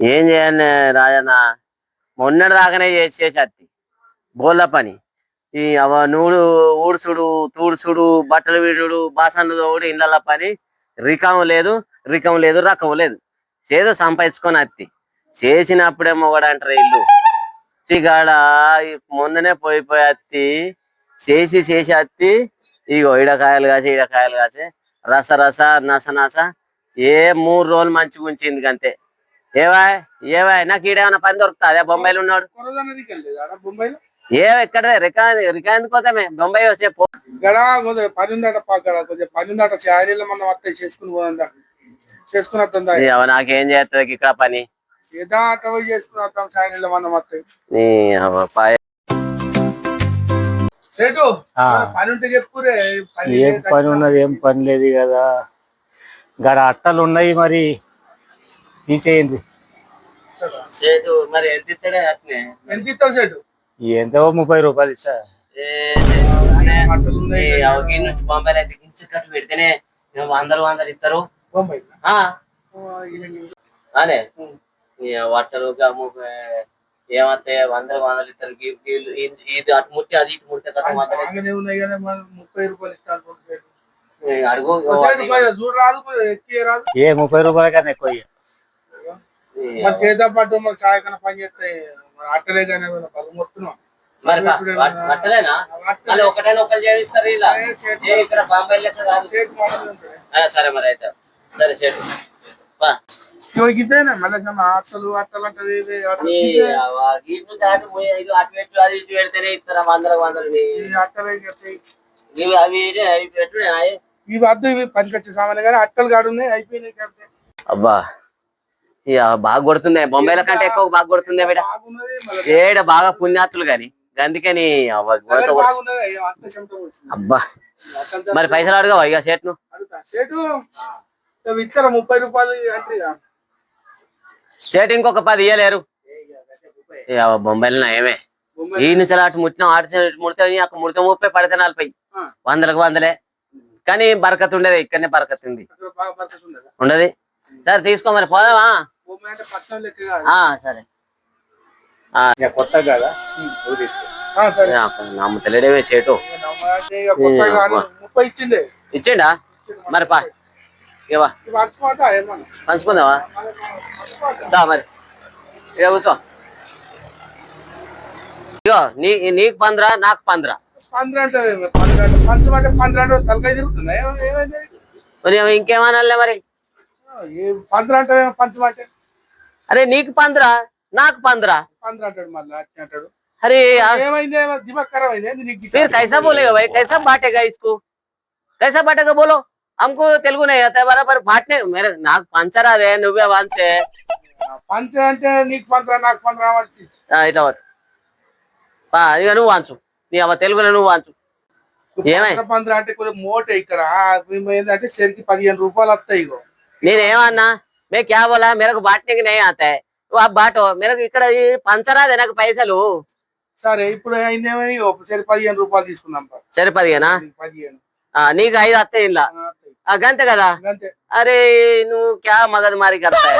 ఏం చేయాలి రాజన్న? మొన్నటి దాకానే చేసి చేసేది బోళ్ళ పని. ఈ అవ నూడు ఊడ్చుడు తూడుసుడు బట్టలు వీడుడు బాసన్లు తోడు ఇళ్ళ పని. రికం లేదు రికం లేదు రకం లేదు. చేదో సంపాదించుకొని అత్తి. చేసినప్పుడేమో కూడా అంటారు ఇల్లు. ఇగాడ ముందనే పోయి పోయి అత్తి. చేసి చేసి అత్తి. ఇగో ఈడకాయలు కాసి ఈడకాయలు కాసి రస రస నస నస ఏ మూడు రోజులు మంచిగా ఉంచింది అంతే. ఏవా ఏవా నాకు ఈడేమన్నా పని దొరుకుతా అదే బొంబాయిలో ఉన్నాడు. ఏ ఎక్కడ రికా రికా ఎందుకు పోతామే బొంబాయి వచ్చే పని ఉందట పక్కన కొద్దిగా పని ఉందట శారీలో మనం వస్తాయి చేసుకుని నాకేం చేస్తుంది ఇక్కడ పని? పోయి చేసుకుని శారీలో మనం వస్తాయి సేటు పని ఉంటే చెప్పురే పని ఏం పని ఉన్నది ఏం పని లేదు కదా. గడ అట్టలు ఉన్నాయి మరి. తీసేయండి. సేటు మరి ఎంత ఇస్తాడే అట్నే ఎంత ఇస్తావు సేటు? ఎంతో ముప్పై రూపాయలు ఇస్తా. అవకి నుంచి కట్టు పెడితేనే వందలు వందలు ఇస్తారు. అనే వట్టలు ఏమంటే వందలు వందలు ఇస్తారు. ఇది- అటు ముట్టి అది ఇటు ముట్టి కదా ముప్పై రూపాయలు ఈ అడుగు సేటు ఏ ముప్పై రూపాయల కన్నా ఎక్కువ మరి చేద్దాం పట్టు మరి సాయకన పని చేస్తే అట్టలే కానీ మొత్తున్నాం మరి మళ్ళీ ఒకటైనా ఒకరు చేయిస్తారు ఇలా. ఇక్కడ బాంబే సేటు సరే మరి అయితే. సరే ఇదేనా? మళ్ళీ అట్టలు అట్టలు అంటే ఇటు పోయి అటు పెట్టు అది ఇటు పెడితేనే ఇస్తారు? వందలకు వందలు ఈ అట్టలు పెట్టుడే అవి. ఇవి వద్దు ఇవి పనికొచ్చే సామాన్లు. కానీ అట్టలు కాడు ఉన్నాయి అయిపోయినాయి కాబట్టి. అబ్బా ఇక బాగా కొడుతున్నాయి. బొంబాయిల కంటే ఎక్కువ బాగా కొడుతున్నాయి బిడ్డ. ఏడ బాగా పుణ్యాతులు గాని అందుకని. అబ్బా. మరి పైసలు అడగవా ఇక సేటు? ఇస్తారా ముప్పై రూపాయలు. సేట్ ఇంకొక పది ఇయ్యలేరు. బొంబాయిలో నయమే. బొంబాయి ఈ నుంచి అటు ముట్టిన ఆటు నుంచి ముడితే ముడితే ముప్పై పడితే నలభై. వందలకు వందలే. కానీ బరకత్ ఉండేది ఇక్కడనే బరకత్ ఉంది. ఉండదు. సరే తీసుకో మరి పోదామా సరే. కొత్త కదా? కాదు, ముప్పై ఇచ్చిండే. మరి పా. దా మరి. ఇక కూర్చో. ఇగో నీ నీకు పంద్రా నాకు పంద్రా. పంద్ర అంటే పంద్ర అంటే పంచమంటే పంద్ర అంటే తలకాయ తిరుగుతుందా ఏమ- ఏమైంది మరి ఏమో ఇంకేమనాలే మరి ఏ పంద్ర అంటే పంచమంటే అరే నీకు పంద్రా నాకు పంద్రా పంద్ర అంటాడు మళ్ళీ అట్లా అంటాడు అరే ఆ- ఏమైంది ఏమో దిమాగ్ ఖరాబ్ అయింది ఏంది నీకు फिर कैसा बोलेगा भाई कैसा बांटेगा इसको कैसा बांटेगा बोलो हमको तेलुगु नहीं आता है बराबर बांटने मेरे నాకు పంచరా అదే నువ్వే వాంచే పంచ అంటే నీకు పంద్ర నాకు పంద్ర వచ్చి ఇట్లా పట్టు. పా ఇక నువ్వు వాంచు నీ అమ్మ తెలుగులో నువ్వు అంటు. ఇక్కడ. సరికి పదిహేను రూపాయలు వస్తాయి నేనేమన్నా? మేము కేవలం మెరకు బాటనికి నే ఆ బాటో మీరకు ఇక్కడ పంచరాదే నాకు పైసలు. సరే ఇప్పుడు సరే పదిహేను రూపాయలు తీసుకున్నాం సరే పదిహేనా? పదిహేను. నీకు ఐదు అత్తే ఇలా గంతే కదా? అరే నువ్వు క్యా మగది మారి కడతాయి